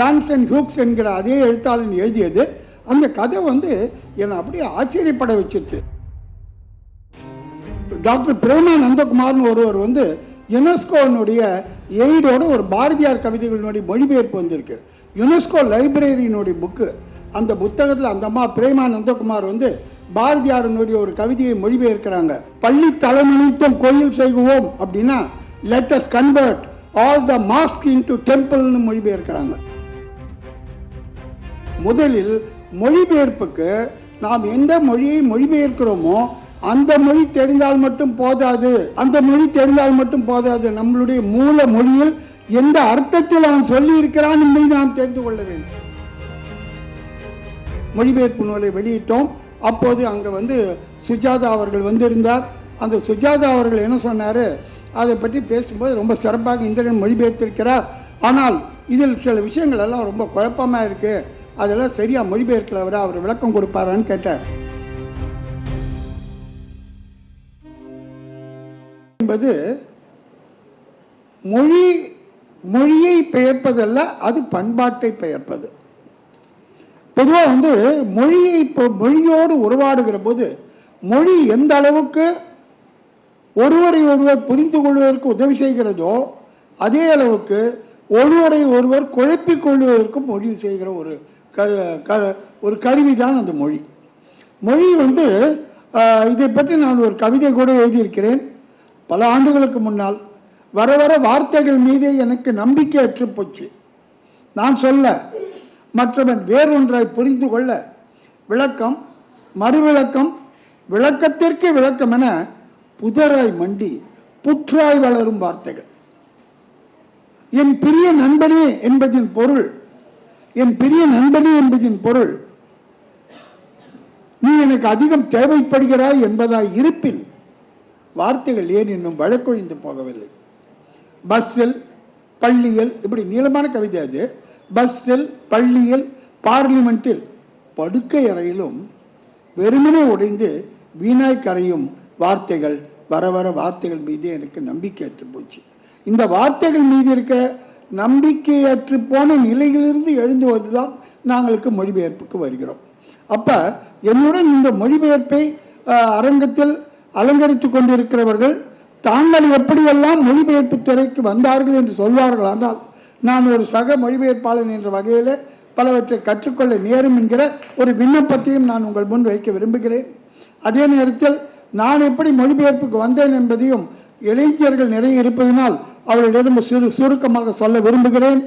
Lance and hooks என்கிற அதே எழுத்தாளன் எழுதியது. அந்த கதை வந்து என்னை அப்படியே ஆச்சரியப்பட வச்சிருச்சு. டாக்டர் பிரேமா நந்தகுமார்னு ஒருவர் வந்து யுனெஸ்கோனுடைய எய்டோட ஒரு பாரதியார் கவிதைகளினுடைய மொழிபெயர்ப்பு வந்திருக்கு. யுனெஸ்கோ லைப்ரரியினுடைய புக்கு. அந்த புத்தகத்தில் அந்த அம்மா பிரேமா நந்தகுமார் வந்து பாரதியாரினுடைய ஒரு கவிதையை மொழிபெயர்க்கிறாங்க. பள்ளி தலைமணித்தம் கோயில் செய்குவோம் அப்படின்னா let's convert all the mosque into டெம்பிள்னு மொழிபெயர்க்கிறாங்க. முதலில் மொழிபெயர்ப்புக்கு நாம் எந்த மொழியை மொழிபெயர்க்கிறோமோ அந்த மொழி தெரிந்தால் மட்டும் போதாது. அந்த மொழி தெரிந்தால் மட்டும் போதாது. நம்மளுடைய மூல மொழியில் எந்த அர்த்தத்தில் அவன் சொல்லி இருக்கிறான் என்பதை நாம் தெரிந்து கொள்ள வேண்டும். மொழிபெயர்ப்பு நூலை வெளியிட்டோம். அப்போது அங்கே வந்து சுஜாதா அவர்கள் வந்திருந்தார். அந்த சுஜாதா அவர்கள் என்ன சொன்னார்? அதை பற்றி பேசும்போது ரொம்ப சிறப்பாக இந்திரன் மொழிபெயர்த்திருக்கிறார். ஆனால் இதில் சில விஷயங்கள் எல்லாம் ரொம்ப குழப்பமாக இருக்குது அதெல்லாம் சரியா மொழிபெயர்க்கல விட அவர் விளக்கம் கொடுப்பாரான்னு கேட்டார். என்பது மொழி மொழியை பெயர்ப்பதல்ல அது பண்பாட்டை பெயர்ப்பது. பொதுவாக வந்து மொழியை இப்போ மொழியோடு உருவாடுகிற போது மொழி எந்த அளவுக்கு ஒருவரை ஒருவர் புரிந்து கொள்வதற்கு உதவி செய்கிறதோ அதே அளவுக்கு ஒருவரை ஒருவர் குழப்பிக் கொள்வதற்கும் மொழி செய்கிற ஒரு கரு க ஒரு கருவி தான் அந்த மொழி. மொழி வந்து இதை பற்றி நான் ஒரு கவிதை கூட எழுதியிருக்கிறேன். பல ஆண்டுகளுக்கு முன்னால். வர வர வார்த்தைகள் மீதே எனக்கு நம்பிக்கை அற்று போச்சு. நான் சொல்ல மற்றவன் வேறொன்றாய் புரிந்து கொள்ள விளக்கம் மறுவிளக்கம் விளக்கத்திற்கு விளக்கம் என புதராய் மண்டி புற்றாய் வளரும் வார்த்தைகள். என் பிரிய நண்பனே என்பதின் பொருள் என் பெரிய நண்பனே என்பதின் பொருள் நீ எனக்கு அதிகம் தேவைப்படுகிறாய் என்பதாய் இருப்பின் வார்த்தைகள் ஏன் இன்னும் வழக்கொழிந்து போகவில்லை? பஸ்ஸில் பள்ளியில் இப்படி நீளமான கவிதை அது. பஸ்ஸில் பள்ளியில் பார்லிமெண்ட்டில் படுக்கை அறையிலும் வெறுமனே உடைந்து வீணாய் கரையும் வார்த்தைகள் வர வர வார்த்தைகள் மீது எனக்கு நம்பிக்கையற்று போச்சு. இந்த வார்த்தைகள் மீது இருக்க நம்பிக்கையற்று போன நிலையிலிருந்து எழுந்து வந்துதான் நாங்களுக்கு மொழிபெயர்ப்புக்கு வருகிறோம். அப்ப என்னுடன் இந்த மொழிபெயர்ப்பை அரங்கத்தில் அலங்கரித்துக் கொண்டிருக்கிறவர்கள் தாங்கள் எப்படியெல்லாம் மொழிபெயர்ப்பு துறைக்கு வந்தார்கள் என்று சொல்வார்கள் ஆனால் நான் ஒரு சக மொழிபெயர்ப்பாளன் என்ற வகையில் பலவற்றை கற்றுக்கொள்ள நேரும் என்கிற ஒரு விண்ணப்பத்தையும் நான் உங்கள் முன் வைக்க விரும்புகிறேன். அதே நேரத்தில் நான் எப்படி மொழிபெயர்ப்புக்கு வந்தேன் என்பதையும் இளைஞர்கள் நிறைய இருப்பதனால் அவர்களிடம் சுரு சுருக்கமாக சொல்ல விரும்புகிறேன்.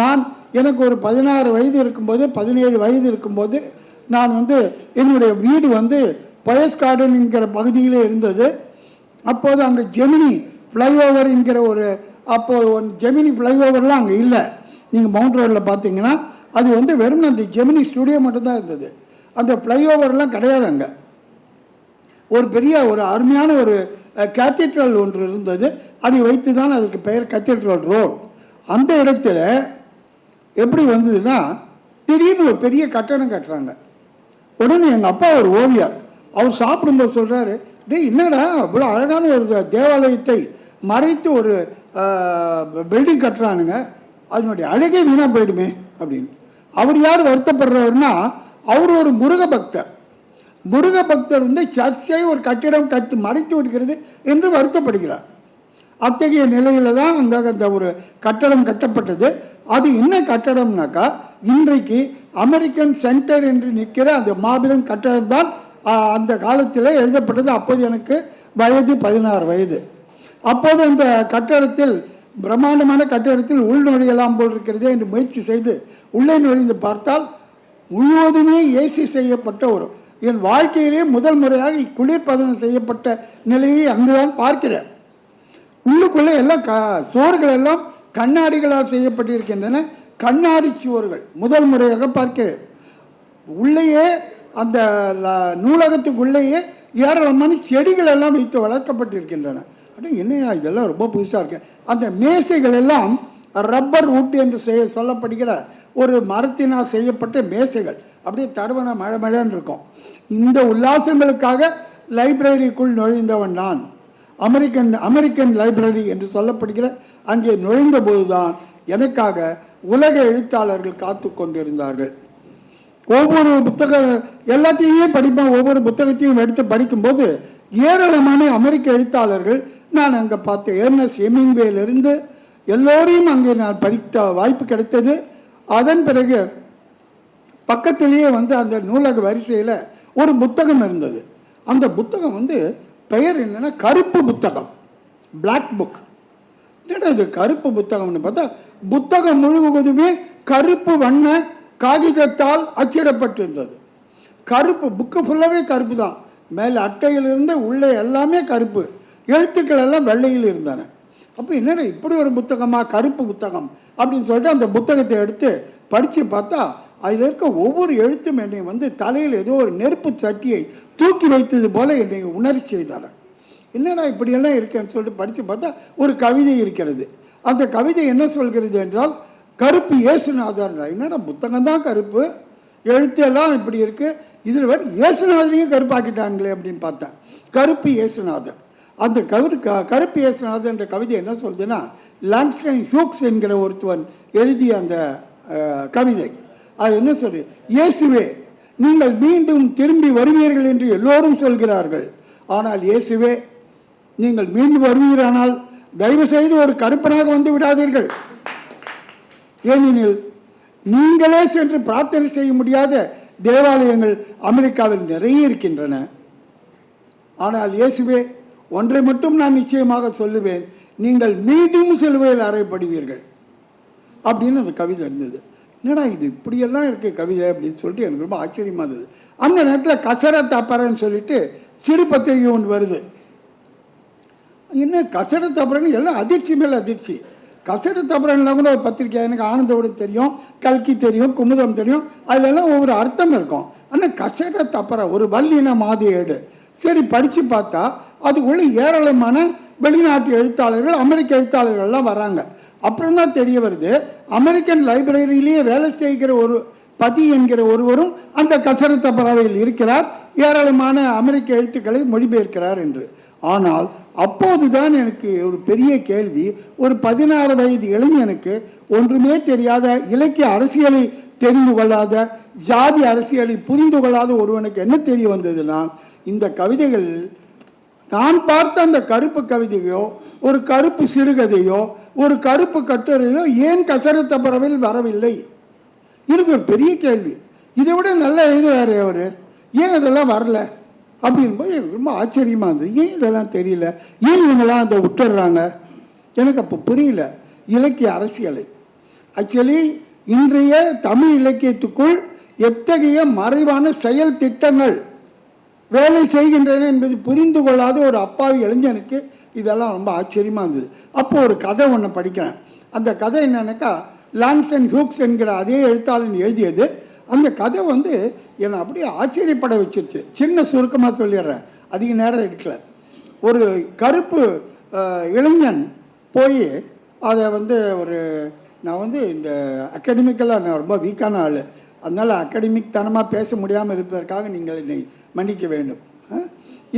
நான் எனக்கு ஒரு பதினாறு வயது இருக்கும்போது பதினேழு வயது இருக்கும்போது நான் வந்து என்னுடைய வீடு வந்து பயஸ் கார்டன் என்கிற பகுதியிலே இருந்தது. அப்போது அங்கே ஜெமினி ஃப்ளைஓவர் என்கிற ஒரு அப்போது ஒன் ஜெமினி ஃப்ளைஓவர்லாம் அங்கே இல்லை. நீங்கள் மவுண்ட் ரோடில் பார்த்தீங்கன்னா அது வந்து வெறும் அந்த ஜெமினி ஸ்டுடியோ மட்டும்தான் இருந்தது. அந்த ஃப்ளைஓவர்லாம் கிடையாது அங்கே. ஒரு பெரிய ஒரு அருமையான ஒரு கேத்தீட்ரல் ஒன்று இருந்தது. அதை வைத்து தான் அதுக்கு பெயர் கேத்தீட்ரல் ரோடு அந்த இடத்துல எப்படி வந்ததுன்னா திடீர்னு ஒரு பெரிய கட்டடம் கட்டுறாங்க. உடனே எங்கள் அப்பா ஒரு ஓவியர். அவர் சாப்பிடும்போது சொல்கிறாரு டேய் என்னடா இவ்வளோ அழகான ஒரு தேவாலயத்தை மறைத்து ஒரு பில்டிங் கட்டுறானுங்க. அதனுடைய அழகே வீணாக போயிடுமே அப்படின்னு. அவர் யார் வருத்தப்படுறாருன்னா அவர் ஒரு முருக பக்தர் முருக பக்தர் வந்து சர்ச்சை ஒரு கட்டிடம் கட்டு மறைத்து விடுகிறது என்று வருத்தப்படுகிறார். அத்தகைய நிலையில் தான் அந்த அந்த ஒரு கட்டடம் கட்டப்பட்டது. அது என்ன கட்டடம்னாக்கா இன்றைக்கு அமெரிக்கன் சென்டர் என்று நிற்கிற அந்த மாபெரும் கட்டடம் தான் அந்த காலத்தில் எழுதப்பட்டது. அப்போது எனக்கு வயது பதினாறு வயது. அப்போது அந்த கட்டடத்தில் பிரம்மாண்டமான கட்டடத்தில் உள் நுழையலாம் போல் இருக்கிறதே என்று முயற்சி செய்து உள்ளே நுழைந்து பார்த்தால் முழுவதுமே ஏசி செய்யப்பட்ட ஒரு என் வாழ்க்கையிலேயே முதல் முறையாக குளிர்பதனம் செய்யப்பட்ட நிலையை அங்குதான் பார்க்கிறேன். உள்ளுக்குள்ளே எல்லாம் க சுவர்கள் எல்லாம் கண்ணாடிகளால் செய்யப்பட்டிருக்கின்றன. கண்ணாடி சுவர்கள் முதல் முறையாக பார்க்கிறேன். உள்ளேயே அந்த நூலகத்துக்குள்ளேயே ஏராளமான செடிகள் எல்லாம் வைத்து வளர்க்கப்பட்டிருக்கின்றன. அட என்னையா இதெல்லாம் ரொம்ப புதுசாக இருக்கு. அந்த மேசைகள் எல்லாம் ரப்பர் உட் என்று செய்ய சொல்லப்படுகிற ஒரு மரத்தினால் செய்யப்பட்ட மேசைகள். அப்படியே தடவன மழை மழைன்னு இருக்கும். இந்த உல்லாசங்களுக்காக லைப்ரரிக்குள் நுழைந்தவன் நான். அமெரிக்கன் அமெரிக்கன் லைப்ரரி என்று சொல்லப்படுகிற அங்கே நுழைந்த போதுதான் எனக்காக உலக எழுத்தாளர்கள் காத்து கொண்டிருந்தார்கள். ஒவ்வொரு புத்தக எல்லாத்தையுமே படிப்பேன் ஒவ்வொரு புத்தகத்தையும் எடுத்து படிக்கும்போது ஏராளமான அமெரிக்க எழுத்தாளர்கள் நான் அங்கே பார்த்தேன் ஏர்னஸ் எமிங்வேலிருந்து எல்லோரையும் அங்கே நான் படித்த வாய்ப்பு கிடைத்தது. அதன் பிறகு பக்கத்திலேயே வந்து அந்த நூலக வரிசையில் ஒரு புத்தகம் இருந்தது. அந்த புத்தகம் வந்து பெயர் என்னென்னா கருப்பு புத்தகம். பிளாக் புக் என்னடா இது கருப்பு புத்தகம்னு பார்த்தா புத்தகம் முழுவதுமே கருப்பு வண்ண காகிதத்தால் அச்சிடப்பட்டிருந்தது. கருப்பு புக்கு ஃபுல்லாகவே கருப்பு தான். மேலே அட்டையிலிருந்து உள்ளே எல்லாமே கருப்பு. எழுத்துக்கள் எல்லாம் வெள்ளையில் இருந்தன. அப்போ என்னடா இப்படி ஒரு புத்தகமாக கருப்பு புத்தகம் அப்படின்னு சொல்லிட்டு அந்த புத்தகத்தை எடுத்து படித்து பார்த்தா அதில் இருக்க ஒவ்வொரு எழுத்தும் என்னை வந்து தலையில் ஏதோ ஒரு நெருப்பு சட்டியை தூக்கி வைத்தது போல என்னை உணர்ச்சி செய்தார். என்னடா இப்படியெல்லாம் இருக்கேன்னு சொல்லிட்டு படித்து பார்த்தா ஒரு கவிதை இருக்கிறது. அந்த கவிதை என்ன சொல்கிறது என்றால் கருப்பு இயேசுநாதர் என்னடா புத்தகம் தான் கருப்பு? எழுத்தெல்லாம் இப்படி இருக்குது இதில் வேறு இயேசுநாதனையும் கருப்பாக்கிட்டாங்களே அப்படின்னு பார்த்தேன். கருப்பு இயேசுநாதர் அந்த கரு க- கருப்பு இயேசுநாதர் என்ற கவிதை என்ன சொல்றதுன்னா லாங்ஸ்டன் ஹியூக்ஸ் என்கிற ஒருத்தவன் எழுதிய அந்த கவிதை. அது என்ன சொல்றது இயேசுவே நீங்கள் மீண்டும் திரும்பி வருவீர்கள் என்று எல்லோரும் சொல்கிறார்கள். ஆனால் இயேசுவே நீங்கள் மீண்டும் வருவீரானால் தயவு செய்து ஒரு கருப்பனாக வந்து விடாதீர்கள். ஏனெனில் நீங்களே சென்று பிரார்த்தனை செய்ய முடியாத தேவாலயங்கள் அமெரிக்காவில் நிறைய இருக்கின்றன. ஆனால் இயேசுவே ஒன்றை மட்டும் நான் நிச்சயமாக சொல்லுவேன். நீங்கள் மீண்டும் சிலுவையில் அறையப்படுவீர்கள். அப்படின்னு அந்த கவிதை இருந்தது. என்னடா இது? இப்படியெல்லாம் இருக்குது கவிதை அப்படின்னு சொல்லிட்டு எனக்கு ரொம்ப ஆச்சரியமாக இருந்தது. அந்த நேரத்தில் கசர தப்பறன்னு சொல்லிட்டு சிறு பத்திரிகை ஒன்று வருது. என்ன கசட தபரன் எல்லாம் அதிர்ச்சி மேலே அதிர்ச்சி. கசட தபரன்ல கூட ஒரு பத்திரிக்கை எனக்கு ஆனந்தோடு தெரியும் கல்கி தெரியும் குமுதம் தெரியும் அதிலெல்லாம் ஒவ்வொரு அர்த்தம் இருக்கும். ஆனால் கசட தப்பற ஒரு வல்லின மாதி ஏடு சரி படித்து பார்த்தா அதுக்குள்ளே ஏராளமான வெளிநாட்டு எழுத்தாளர்கள் அமெரிக்க எழுத்தாளர்கள்லாம் வராங்க. அப்புறம் தான் தெரிய வருது அமெரிக்கன் லைப்ரரியிலேயே வேலை செய்கிற ஒரு பதி என்கிற ஒருவரும் அந்த கசட பறவையில் இருக்கிறார் ஏராளமான அமெரிக்க எழுத்துக்களை மொழிபெயர்க்கிறார் என்று. ஆனால் அப்போதுதான் எனக்கு ஒரு பெரிய கேள்வி ஒரு பதினாறு வயது இளைஞனுக்கு ஒன்றுமே தெரியாத இலக்கிய அரசியலை தெரிந்து கொள்ளாத ஜாதி அரசியலை புரிந்து கொள்ளாத ஒருவனுக்கு என்ன தெரிய வந்ததுன்னா இந்த கவிதைகள் நான் பார்த்த அந்த கருப்பு கவிதையோ ஒரு கருப்பு சிறுகதையோ ஒரு கருப்பு கட்டுரையோ ஏன் கசரத்த பறவையில் வரவில்லை? இதுக்கு ஒரு பெரிய கேள்வி. இதை விட நல்லா எழுதுவார் அவர். ஏன் இதெல்லாம் வரல? அப்படிங்கும்போது எனக்கு ரொம்ப ஆச்சரியமாக இருந்தது. ஏன் இதெல்லாம் தெரியல? ஏன் இவங்கெல்லாம் அதை விட்டுடுறாங்க? எனக்கு அப்போ புரியல. இலக்கிய அரசியலை. ஆக்சுவலி இன்றைய தமிழ் இலக்கியத்துக்குள் எத்தகைய மறைவான செயல் திட்டங்கள் வேலை செய்கின்றன என்பது புரிந்து கொள்ளாத ஒரு அப்பாவி இளைஞனுக்கு இதெல்லாம் ரொம்ப ஆச்சரியமாக இருந்தது. அப்போது ஒரு கதை ஒன்று படிக்கிறேன். அந்த கதை என்னென்னாக்கா லான்ஸ் அண்ட் ஹூக்ஸ் என்கிற அதே எழுத்தாளன் எழுதியது. அந்த கதை வந்து என்னை அப்படியே ஆச்சரியப்பட வச்சிருச்சு. சின்ன சுருக்கமாக சொல்லிடுறேன். அதிக நேரம் எடுக்கல. ஒரு கருப்பு இளைஞன் போய் அதை வந்து ஒரு நான் வந்து இந்த அகாடமிக்கெல்லாம் நான் ரொம்ப வீக்கான ஆள். அதனால் அகாடமிக் தனமாக பேச முடியாமல் இருப்பதற்காக நீங்கள் என்னை மன்னிக்க வேண்டும்.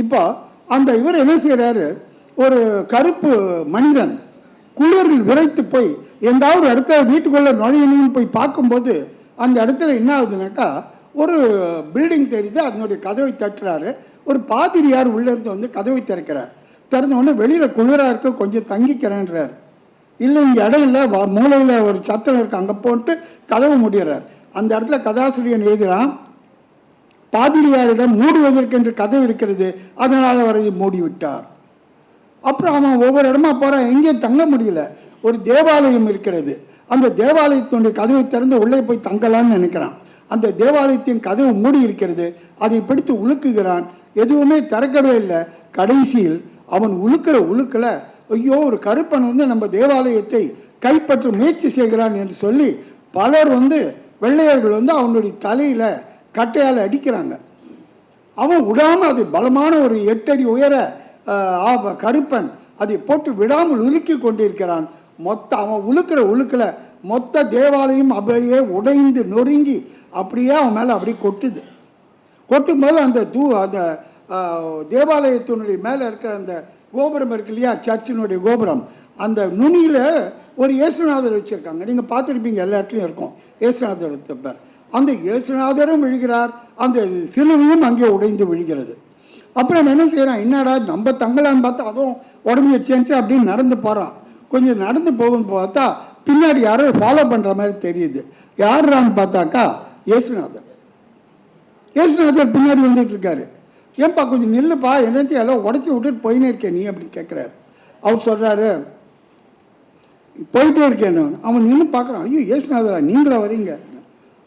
இப்போ அந்த இவர் என்ன செய்கிறாரு ஒரு கருப்பு மனிதன் குளிரில் விரைத்து போய் எந்தாவது ஒரு இடத்துல வீட்டுக்குள்ளே நுழையணும்னு போய் பார்க்கும்போது அந்த இடத்துல என்ன ஆகுதுனாக்கா ஒரு பில்டிங் தெரியுது அதனுடைய கதவை தட்டுறாரு. ஒரு பாதிரியார் உள்ளே இருந்து வந்து கதவை திறக்கிறார். திறந்தவொடனே வெளியில் குளிராக இருக்க கொஞ்சம் தங்கிக்கிறேன்றார். இல்லை இங்கே இடம் இல்லை மூலையில் ஒரு சத்தம் இருக்கு அங்கே போட்டு கதவு முடிகிறார் அந்த இடத்துல கதாசிரியன் எழுதுகிறான் பாதிரியாரிடம் மூடுவதற்கென்று கதவு இருக்கிறது அதனால் அவரை மூடிவிட்டார். அப்புறம் அவன் ஒவ்வொரு இடமா போறான். எங்கேயும் தங்க முடியல. ஒரு தேவாலயம் இருக்கிறது. அந்த தேவாலயத்தினுடைய கதவை திறந்து உள்ளே போய் தங்கலாம்னு நினைக்கிறான். அந்த தேவாலயத்தின் கதவு மூடி இருக்கிறது. அதை பிடித்து உலுக்குகிறான். எதுவுமே திறக்கவே இல்லை. கடைசியில் அவன் உழுக்கிற உழுக்கில் ஐயோ ஒரு கருப்பன் வந்து நம்ம தேவாலயத்தை கைப்பற்ற முயற்சி செய்கிறான் என்று சொல்லி பலர் வந்து வெள்ளையர்கள் வந்து அவனுடைய தலையில் கட்டையால் அடிக்கிறாங்க. அவன் விடாமல் அது பலமான ஒரு எட்டடி உயர கருப்பன். அதை போட்டு விடாமல் உலுக்கி கொண்டிருக்கிறான். மொத்த அவன் உழுக்கிற உழுக்கல மொத்த தேவாலயம் அப்படியே உடைந்து நொறுங்கி அப்படியே அவன் மேலே அப்படியே கொட்டுது. கொட்டும் போது அந்த தூ அந்த தேவாலயத்தினுடைய மேலே இருக்கிற அந்த கோபுரம் இருக்கு இல்லையா? சர்ச்சினுடைய கோபுரம். அந்த நுனியில் ஒரு இயேசுநாதர் வச்சுருக்காங்க. நீங்கள் பார்த்துருப்பீங்க எல்லா இடத்துலையும் இருக்கும். இயேசுநாதர் பேர் அந்த இயேசுநாதரும் விழுகிறார். அந்த சிலுவையும் அங்கே உடைந்து விழுகிறது. அப்புறம் என்ன செய்கிறான் என்னடா நம்ம தங்கலான்னு பார்த்தா அதுவும் உடம்பு வச்சேன்ச்சு அப்படின்னு நடந்து போகிறான் கொஞ்சம் நடந்து போகும்னு பார்த்தா பின்னாடி யாரோ ஃபாலோ பண்ணுற மாதிரி தெரியுது. யாருறான்னு பார்த்தாக்கா இயேசுநாதர். இயேசுநாதர் பின்னாடி வந்துட்டு இருக்காரு. ஏன்பா கொஞ்சம் நில்லுப்பா என்னத்தையும் எல்லாம் உடச்சி விட்டுட்டு போயினே இருக்கேன் நீ அப்படின்னு கேட்குறாரு அவர் சொல்கிறாரு போயிட்டே இருக்கேன் அவன் நின்று பார்க்குறான் ஐயோ இயேசுநாதரா நீங்களா வரீங்க?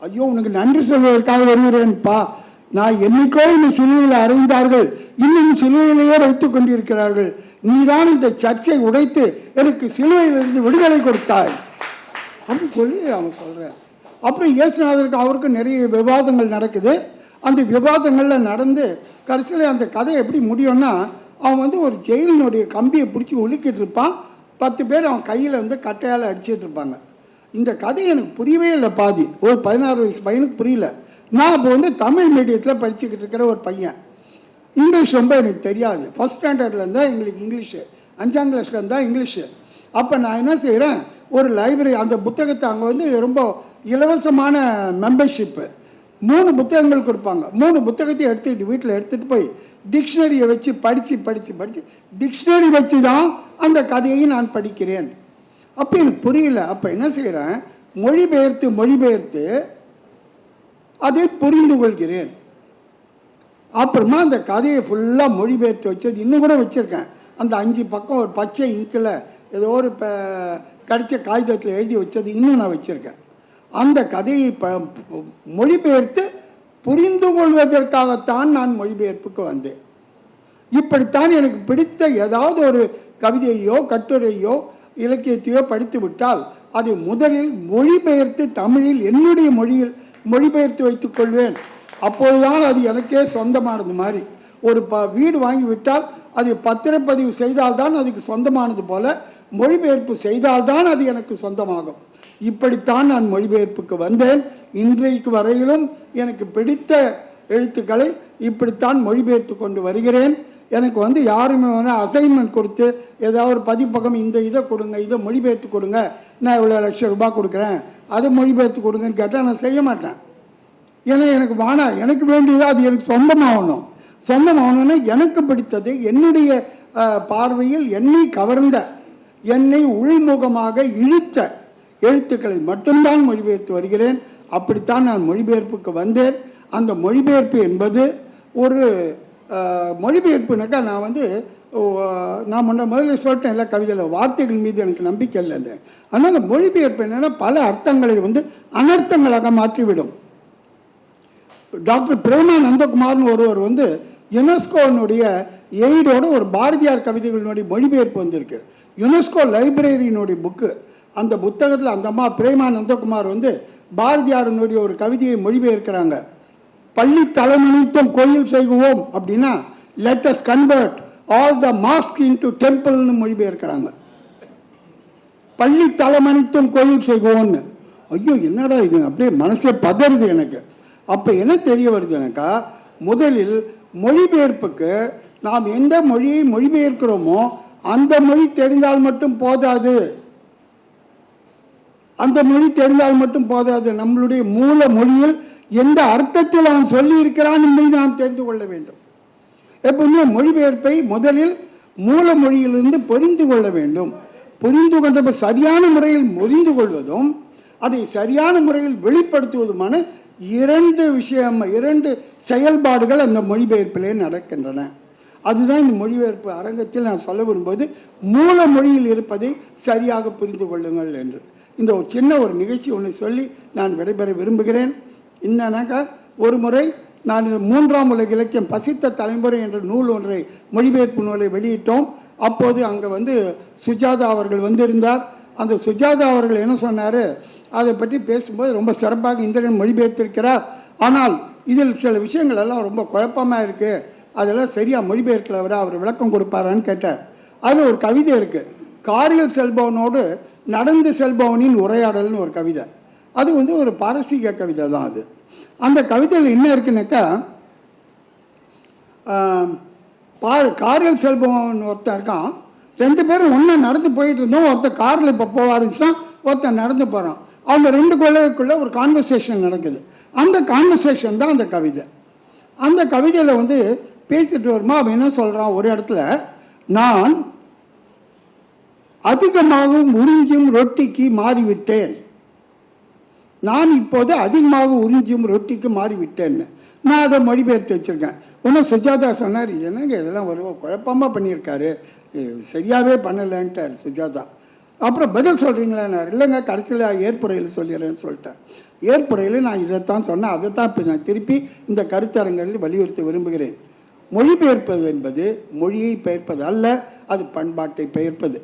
ஐயோ உனக்கு நன்றி சொல்வதற்காக வருகிறேன்ப்பா நான் என்னைக்கோ இந்த சிலுவையில் அறிந்தார்கள். இன்னும் சிலுவையிலேயே வைத்துக் கொண்டிருக்கிறார்கள். நீதான் இந்த சர்ச்சை உடைத்து எனக்கு சிலுவையிலிருந்து விடுதலை கொடுத்தாய். அப்படின்னு சொல்லி அவன் சொல்கிறேன் அப்புறம் இயேசுநாதருக்கு அவருக்கும் நிறைய விவாதங்கள் நடக்குது. அந்த விவாதங்களில் நடந்து கடைசியில் அந்த கதை எப்படி முடியும்னா அவன் வந்து ஒரு ஜெயிலினுடைய கம்பியை பிடிச்சி ஒழுக்கிட்டு இருப்பான். பத்து பேர் அவன் கையில் வந்து கட்டையால் அடிச்சிட்டு இருப்பாங்க. இந்த கதை எனக்கு புரியவே இல்லை பாதி. ஒரு பதினாறு வயசு பையனுக்கு புரியல. நான் இப்போ வந்து தமிழ் மீடியத்தில் படிச்சுக்கிட்டு இருக்கிற ஒரு பையன். இங்கிலீஷ் ரொம்ப எனக்கு தெரியாது. ஃபஸ்ட் ஸ்டாண்டர்டில் இருந்தால் எங்களுக்கு இங்கிலீஷு அஞ்சாம் கிளாஸில் இருந்தால் இங்கிலீஷு. அப்போ நான் என்ன செய்கிறேன் ஒரு லைப்ரரி அந்த புத்தகத்தை அங்கே வந்து ரொம்ப இலவசமான மெம்பர்ஷிப்பு மூணு புத்தகங்கள் கொடுப்பாங்க. மூணு புத்தகத்தையும் எடுத்துக்கிட்டு வீட்டில் எடுத்துகிட்டு போய் டிக்ஷனரியை வச்சு படித்து படித்து படித்து டிக்ஷனரி வச்சு தான் அந்த கதையை நான் படிக்கிறேன். அப்போ எனக்கு புரியல. அப்போ என்ன செய்கிறேன் மொழிபெயர்த்து மொழிபெயர்த்து அதை புரிந்து கொள்கிறேன். அப்புறமா அந்த கதையை ஃபுல்லாக மொழிபெயர்த்து வச்சது இன்னும் கூட வச்சுருக்கேன். அந்த அஞ்சு பக்கம் ஒரு பச்சை இங்கில் ஏதோ ஒரு ப காகிதத்தில் எழுதி வச்சது இன்னும் நான் வச்சுருக்கேன். அந்த கதையை ப மொழிபெயர்த்து புரிந்து கொள்வதற்காகத்தான் நான் மொழிபெயர்ப்புக்கு வந்தேன். இப்படித்தான் எனக்கு பிடித்த ஏதாவது ஒரு கவிதையோ கட்டுரையோ இலக்கியத்தையோ படித்து விட்டால் அதை முதலில் மொழிபெயர்த்து தமிழில் என்னுடைய மொழியில் மொழிபெயர்த்து வைத்துக் கொள்வேன். அப்போதுதான் அது எனக்கே சொந்தமானது மாதிரி. ஒரு ப வீடு வாங்கி விட்டால் அதை பத்திரப்பதிவு செய்தால்தான் அதுக்கு சொந்தமானது போல மொழிபெயர்ப்பு செய்தால்தான் அது எனக்கு சொந்தமாகும். இப்படித்தான் நான் மொழிபெயர்ப்புக்கு வந்தேன். இன்றைக்கு வரையிலும் எனக்கு பிடித்த எழுத்துக்களை இப்படித்தான் மொழிபெயர்த்து கொண்டு வருகிறேன். எனக்கு வந்து யாருமே வந்து அசைன்மெண்ட் கொடுத்து ஏதாவது ஒரு பதிப்பகம் இந்த இதை கொடுங்க இதை மொழிபெயர்த்து கொடுங்க நான் இவ்வளோ லட்சம் ரூபாய் கொடுக்குறேன். அதை மொழிபெயர்த்து கொடுங்கன்னு கேட்டால் நான் செய்ய மாட்டேன். ஏன்னா எனக்கு வானா எனக்கு வேண்டியது அது எனக்கு சொந்தமாகணும். சொந்தமாகணும்னா எனக்கு பிடித்தது என்னுடைய பார்வையில் என்னை கவர்ந்த என்னை உள்முகமாக இழுத்த எழுத்துக்களை மட்டும்தான் மொழிபெயர்த்து வருகிறேன். அப்படித்தான் நான் மொழிபெயர்ப்புக்கு வந்தேன். அந்த மொழிபெயர்ப்பு என்பது ஒரு மொழிபெயர்ப்புனாக்கா நான் வந்து நான் முன்ன முதல்ல சொல்லிட்டேன் எல்லா கவிதையில் வார்த்தைகள் மீது எனக்கு நம்பிக்கை இல்லைன்னு அதனால் மொழிபெயர்ப்பு என்னென்னா பல அர்த்தங்களை வந்து அனர்த்தங்களாக மாற்றிவிடும். டாக்டர் பிரேமா நந்தகுமார்னு ஒருவர் வந்து யுனெஸ்கோனுடைய எய்டோட ஒரு பாரதியார் கவிதைகளினுடைய மொழிபெயர்ப்பு வந்திருக்கு. யுனெஸ்கோ லைப்ரரியினுடைய புக்கு. அந்த புத்தகத்தில் அந்த அம்மா பிரேமா நந்தகுமார் வந்து பாரதியாரினுடைய ஒரு கவிதையை மொழிபெயர்க்கிறாங்க. பள்ளி தலைமணித்தம் கோயில் செய்குவோம் அப்படின்னா let's convert all the mosque into டெம்பிள்னு மொழிபெயர்க்கிறாங்க. பள்ளி தலைமணித்தும் கோயில் செய்வோம்னு ஐயோ என்னடா இது? அப்படியே மனசே பதறுது எனக்கு. அப்போ என்ன தெரிய வருது எனக்கா? முதலில் மொழிபெயர்ப்புக்கு நாம் எந்த மொழியை மொழிபெயர்க்கிறோமோ அந்த மொழி தெரிந்தால் மட்டும் போதாது. அந்த மொழி தெரிந்தால் மட்டும் போதாது. நம்மளுடைய மூல மொழியில் எந்த அர்த்தத்தில் அவன் சொல்லி இருக்கிறான் என்பதை நாம் தெரிந்து கொள்ள வேண்டும். எப்பவுமே மொழிபெயர்ப்பை முதலில் மூல மொழியிலிருந்து புரிந்து கொள்ள வேண்டும். புரிந்து கொண்ட சரியான முறையில் புரிந்து கொள்வதும் அதை சரியான முறையில் வெளிப்படுத்துவதுமான இரண்டு விஷயம் இரண்டு செயல்பாடுகள் அந்த மொழிபெயர்ப்பிலே நடக்கின்றன. அதுதான் இந்த மொழிபெயர்ப்பு அரங்கத்தில் நான் சொல்ல விரும்புவது மூல மொழியில் இருப்பதை சரியாக புரிந்து கொள்ளுங்கள் என்று. இந்த ஒரு சின்ன ஒரு நிகழ்ச்சி ஒன்று சொல்லி நான் விடைபெற விரும்புகிறேன். என்னன்னாக்கா ஒரு முறை நான் மூன்றாம் உலக இலக்கியம் பசித்த தலைமுறை என்ற நூல் ஒன்றை மொழிபெயர்ப்பு நூலை வெளியிட்டோம். அப்போது அங்கே வந்து சுஜாதா அவர்கள் வந்திருந்தார். அந்த சுஜாதா அவர்கள் என்ன சொன்னார்? அதை பற்றி பேசும்போது ரொம்ப சிறப்பாக இந்திரன் மொழிபெயர்த்திருக்கிறார். ஆனால் இதில் சில விஷயங்கள் எல்லாம் ரொம்ப குழப்பமாக இருக்குது அதெல்லாம் சரியாக மொழிபெயர்க்கல அவர் விளக்கம் கொடுப்பாரான்னு கேட்டார். அதில் ஒரு கவிதை இருக்குது காரில் செல்பவனோடு நடந்து செல்பவனின் உரையாடல்னு ஒரு கவிதை. அது வந்து ஒரு பாரசீக கவிதை தான் அது. அந்த கவிதையில் என்ன இருக்குன்னாக்கா பா காரில் செல்பவன் ஒருத்தன் இருக்கான். ரெண்டு பேரும் ஒன்றா நடந்து போயிட்டு இருந்தோம். ஒருத்தர் காரில் இப்போ போக ஆரம்பிச்சா ஒருத்தன் நடந்து போகிறான் அவங்க ரெண்டு கொள்ளைக்குள்ளே ஒரு கான்வர்சேஷன் நடக்குது. அந்த கான்வர்சேஷன் தான் அந்த கவிதை. அந்த கவிதையில் வந்து பேசிட்டு வருமா அவன் என்ன சொல்கிறான் ஒரு இடத்துல நான் அதிகமாகவும் உறிஞ்சும் ரொட்டிக்கு மாறிவிட்டேன். நான் இப்போது அதிகமாக உறிஞ்சியும் ரொட்டிக்கு மாறிவிட்டேன்னு. நான் அதை மொழிபெயர்த்து வச்சுருக்கேன். ஒன்றும் சுஜாதா சொன்னார் என்னங்க இதெல்லாம் ஒரு குழப்பமாக பண்ணியிருக்காரு? சரியாகவே பண்ணலைன்ட்டார் சுஜாதா. அப்புறம் பதில் சொல்கிறீங்களா இல்லைங்க கடைசியில் ஏற்புறையில் சொல்லிடுறேன்னு சொல்லிட்டேன். ஏற்புறையில் நான் இதைத்தான் சொன்னேன். அதை தான் இப்போ நான் திருப்பி இந்த கருத்தரங்களில் வலியுறுத்த விரும்புகிறேன். மொழிபெயர்ப்பது என்பது மொழியை பெயர்ப்பது அல்ல அது பண்பாட்டை பெயர்ப்பது.